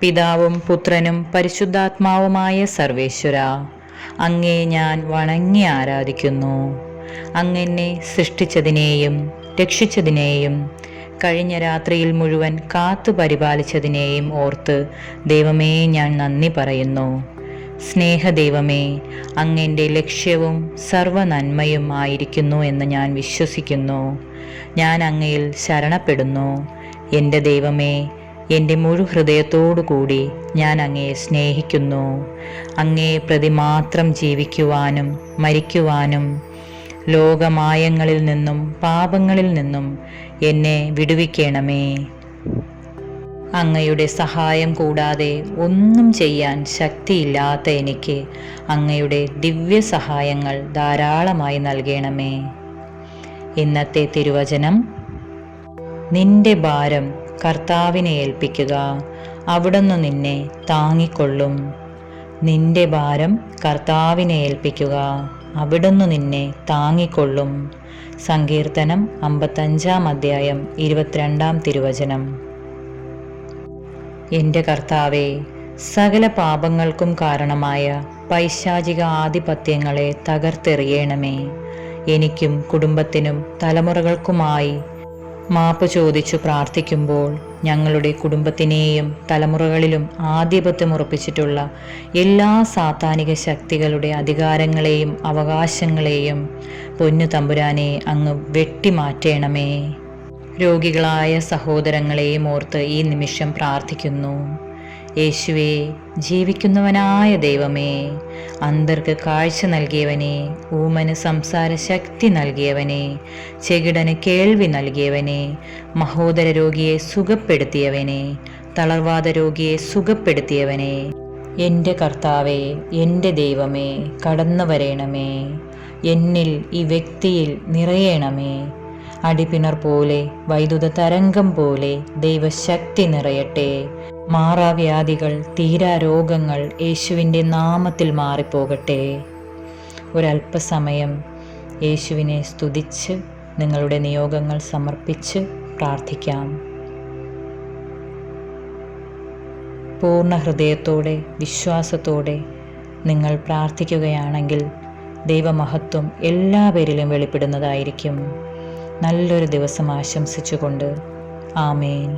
പിതാവും പുത്രനും പരിശുദ്ധാത്മാവുമായ സർവേശ്വര അങ്ങേ ഞാൻ വണങ്ങി ആരാധിക്കുന്നു. അങ്ങെന്നെ സൃഷ്ടിച്ചതിനെയും രക്ഷിച്ചതിനെയും കഴിഞ്ഞ രാത്രിയിൽ മുഴുവൻ കാത്തു പരിപാലിച്ചതിനെയും ഓർത്ത് ദൈവമേ ഞാൻ നന്ദി പറയുന്നു. സ്നേഹദൈവമേ അങ്ങന്റെ ലക്ഷ്യവും സർവ നന്മയും ആയിരിക്കുന്നു എന്ന് ഞാൻ വിശ്വസിക്കുന്നു. ഞാൻ അങ്ങയിൽ ശരണപ്പെടുന്നു. എന്റെ ദൈവമേ എന്റെ മുഴു ഹൃദയത്തോടു കൂടി ഞാൻ അങ്ങയെ സ്നേഹിക്കുന്നു. അങ്ങയെ പ്രതിമാത്രം ജീവിക്കുവാനും മരിക്കുവാനും ലോകമായങ്ങളിൽ നിന്നും പാപങ്ങളിൽ നിന്നും എന്നെ വിടുവിക്കണമേ. അങ്ങയുടെ സഹായം കൂടാതെ ഒന്നും ചെയ്യാൻ ശക്തിയില്ലാത്ത എനിക്ക് അങ്ങയുടെ ദിവ്യ സഹായങ്ങൾ ധാരാളമായി നൽകണമേ. ഇന്നത്തെ തിരുവചനം നിന്റെ ഭാരം കർത്താവിനെ ഏൽപ്പിക്കുക. അവിടുന്ന് നിന്നെ താങ്ങിക്കൊള്ളും. നിന്റെ ഭാരം കർത്താവിനെ ഏൽപ്പിക്കുക. അവിടുന്ന് നിന്നെ താങ്ങിക്കൊള്ളും. സങ്കീർത്തനം അമ്പത്തഞ്ചാം അധ്യായം ഇരുപത്തിരണ്ടാം തിരുവചനം. എന്റെ കർത്താവെ സകല പാപങ്ങൾക്കും കാരണമായ പൈശാചിക ആധിപത്യങ്ങളെ തകർത്തെറിയണമേ. എനിക്കും കുടുംബത്തിനും തലമുറകൾക്കുമായി മാപ്പ് ചോദിച്ചു പ്രാർത്ഥിക്കുമ്പോൾ ഞങ്ങളുടെ കുടുംബത്തിനെയും തലമുറകളിലും ആധിപത്യം ഉറപ്പിച്ചിട്ടുള്ള എല്ലാ സാത്താനിക ശക്തികളുടെ അധികാരങ്ങളെയും അവകാശങ്ങളെയും പൊന്നു തമ്പുരാനെ അങ്ങ് വെട്ടിമാറ്റേണമേ. രോഗികളായ സഹോദരങ്ങളെയും ഓർത്ത് ഈ നിമിഷം പ്രാർത്ഥിക്കുന്നു. യേശുവേ ജീവിക്കുന്നവനായ ദൈവമേ അന്തർക്ക് കാഴ്ച നൽകിയവനെ ഊമന് സംസാര ശക്തി നൽകിയവനെ ചെകിടന് കേൾവി നൽകിയവനെ മഹോദര രോഗിയെ സുഖപ്പെടുത്തിയവനെ തളർവാദ രോഗിയെ സുഖപ്പെടുത്തിയവനെ. എന്റെ കർത്താവേ എന്റെ ദൈവമേ കടന്നു വരേണമേ എന്നിൽ ഈ വ്യക്തിയിൽ നിറയണമേ. അടിപ്പിണർ പോലെ വൈദ്യുത തരംഗം പോലെ ദൈവശക്തി നിറയട്ടെ. മാറാവ്യാധികൾ തീരാരോഗങ്ങൾ യേശുവിന്റെ നാമത്തിൽ മാറിപ്പോകട്ടെ. ഒരല്പസമയം യേശുവിനെ സ്തുതിച്ച് നിങ്ങളുടെ നിയോഗങ്ങൾ സമർപ്പിച്ച് പ്രാർത്ഥിക്കാം. പൂർണ ഹൃദയത്തോടെ വിശ്വാസത്തോടെ നിങ്ങൾ പ്രാർത്ഥിക്കുകയാണെങ്കിൽ ദൈവമഹത്വം എല്ലാ പേരിലും വെളിപ്പെടുന്നതായിരിക്കും. നല്ലൊരു ദിവസം ആശംസിച്ചുകൊണ്ട് ആമേൻ.